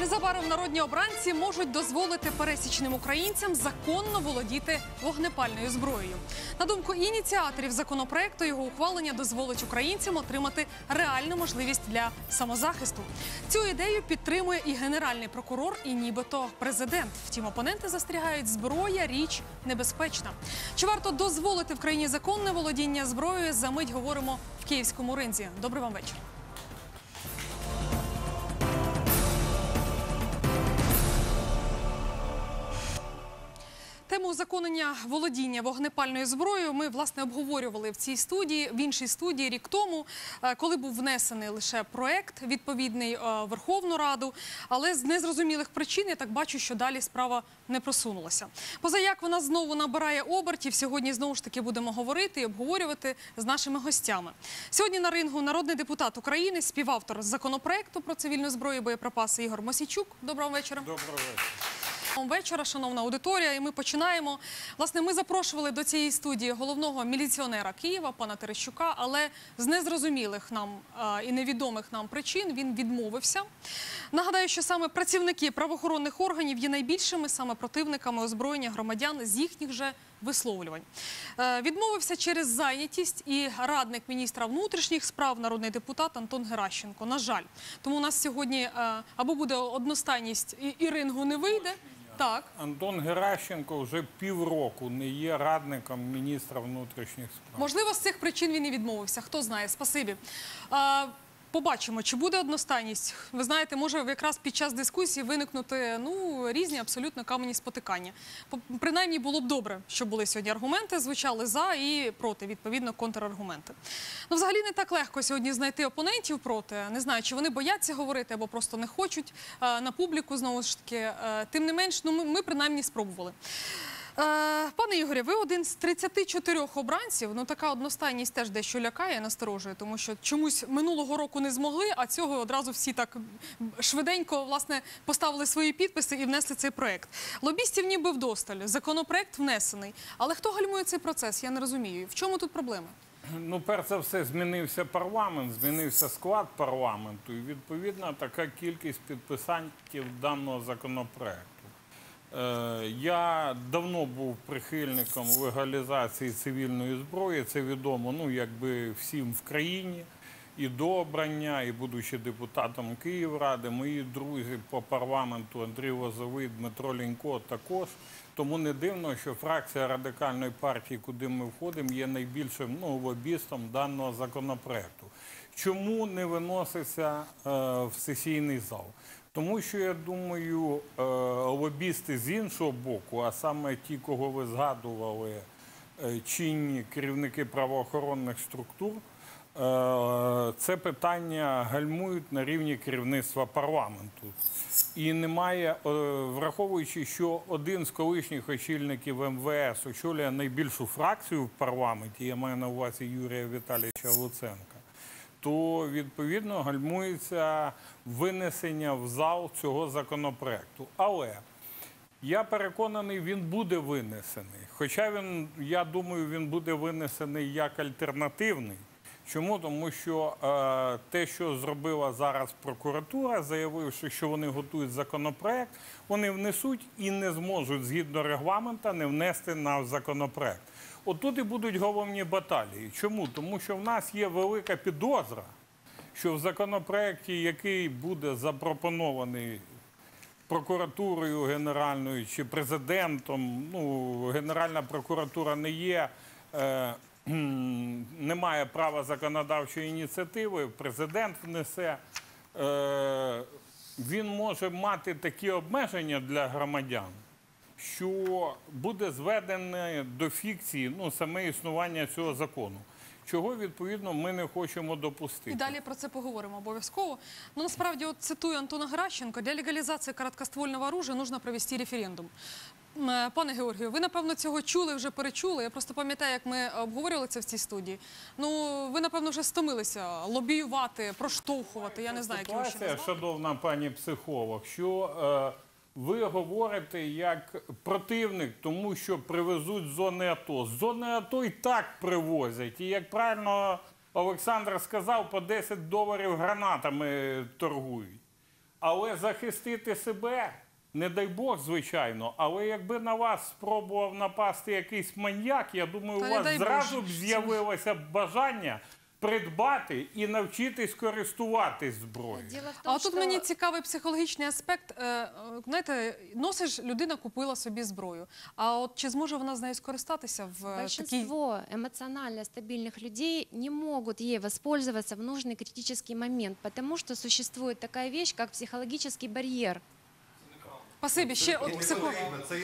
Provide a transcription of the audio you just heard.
Незабаром народні обранці можуть дозволити пересічним українцям законно володіти вогнепальною зброєю. На думку ініціаторів законопроекту, його ухвалення дозволить українцям отримати реальну можливість для самозахисту. Цю ідею підтримує і генеральний прокурор, і нібито президент. Втім, опоненти застерігають, зброя річ небезпечна. Чи варто дозволити в країні законне володіння зброєю? За мить говоримо в київському ринзі. Добрий вам вечір. Тему узаконення володіння вогнепальною зброєю ми власне обговорювали в цій студії в іншій студії рік тому, е, коли був внесений лише проект відповідний е, Верховну Раду, але з незрозумілих причин я так бачу, що далі справа не просунулася. Позаяк вона знову набирає обертів. Сьогодні знову ж таки будемо говорити і обговорювати з нашими гостями. Сьогодні на рингу народний депутат України, співавтор законопроекту про цивільну зброю і боєприпаси Ігор Мосійчук. Доброго вечора. Доброго вечора. Вечора, шановна аудиторія, і ми починаємо. Власне, ми запрошували до цієї студії головного міліціонера Києва, пана Терещука, але з незрозумілих нам і невідомих нам причин він відмовився. Нагадаю, що саме працівники правоохоронних органів є найбільшими саме противниками озброєння громадян з їхніх же висловлювань. Е, Відмовився через зайнятість і радник міністра внутрішніх справ, народний депутат Антон Геращенко. На жаль, тому у нас сьогодні е, або буде одностайність і, і рингу не вийде. Так. Антон Геращенко вже півроку не є радником міністра внутрішніх справ. Можливо, з цих причин він і відмовився. Хто знає, спасибі. А, побачимо, чи буде одностайність. Ви знаєте, може якраз під час дискусії виникнути ну різні абсолютно камені спотикання. По- Принаймні було б добре, щоб були сьогодні аргументи, звучали за і проти, відповідно, контраргументи. Ну, взагалі не так легко сьогодні знайти опонентів проти. Не знаю, чи вони бояться говорити або просто не хочуть е, на публіку знову ж таки. Е, Тим не менш, ну ми принаймні спробували. Е, Пане Ігорі, ви один з 34 обранців. Ну така одностайність теж дещо лякає, насторожує, тому що чомусь минулого року не змогли, а цього одразу всі так швиденько власне поставили свої підписи і внесли цей проект. Лобістів ніби вдосталь. Законопроект внесений. Але хто гальмує цей процес? Я не розумію. В чому тут проблема? Ну, перш за все, змінився парламент, змінився склад парламенту, і відповідно така кількість підписантів даного законопроекту. Е, я давно був прихильником легалізації цивільної зброї. Це відомо, ну якби всім в країні. І до обрання, і будучи депутатом Київради, мої друзі по парламенту Андрій Лозовий, Дмитро Лінько також. Тому не дивно, що фракція радикальної партії, куди ми входимо, є найбільшим ну, лобістом даного законопроекту. Чому не виноситься е, в сесійний зал? Тому що я думаю, е, лобісти з іншого боку, а саме ті, кого ви згадували, е, чинні керівники правоохоронних структур, е, це питання гальмують на рівні керівництва парламенту. І немає, враховуючи, що один з колишніх очільників МВС очолює найбільшу фракцію в парламенті, я маю на увазі Юрія Віталійовича Луценка, то відповідно гальмується винесення в зал цього законопроекту. Але я переконаний, він буде винесений. Хоча він, я думаю, він буде винесений як альтернативний. Чому? Тому що е, те, що зробила зараз прокуратура, заявивши, що вони готують законопроект, вони внесуть і не зможуть згідно регламента не внести на законопроект. Отут і будуть головні баталії. Чому? Тому що в нас є велика підозра, що в законопроекті, який буде запропонований прокуратурою генеральною чи президентом, ну, Генеральна прокуратура не є. Е, не має права законодавчої ініціативи, президент внесе. Е, він може мати такі обмеження для громадян, що буде зведене до фікції ну, саме існування цього закону. Чого відповідно ми не хочемо допустити. І далі про це поговоримо обов'язково. Ну насправді, от цитую Антона Геращенко, для легалізації короткоствольного оружия нужно провести референдум. Е, Пане Георгію, ви напевно цього чули, вже перечули. Я просто пам'ятаю, як ми обговорювали це в цій студії. Ну ви напевно вже стомилися лобіювати, проштовхувати. Я не знаю, як його ще Ситуація, шановна пані психолог, що е, ви говорите як противник, тому що привезуть з зони АТО. З зони АТО і так привозять. І як правильно Олександр сказав, по 10 доларів гранатами торгують. Але захистити себе, не дай Бог, звичайно. Але якби на вас спробував напасти якийсь маньяк, я думаю, у вас зразу б з'явилося бажання придбати і навчитись користуватись зброєю. Дело в А том, от тут что... мені цікавий психологічний аспект. Е, е, Знаєте, носиш, людина купила собі зброю. А от чи зможе вона з нею скористатися в е, такій Большинство эмоционально стабильных людей не могут ей воспользоваться в нужный критический момент, потому что существует такая вещь, как психологический барьер. Спасибі, ще от Не психо... потрібно. Це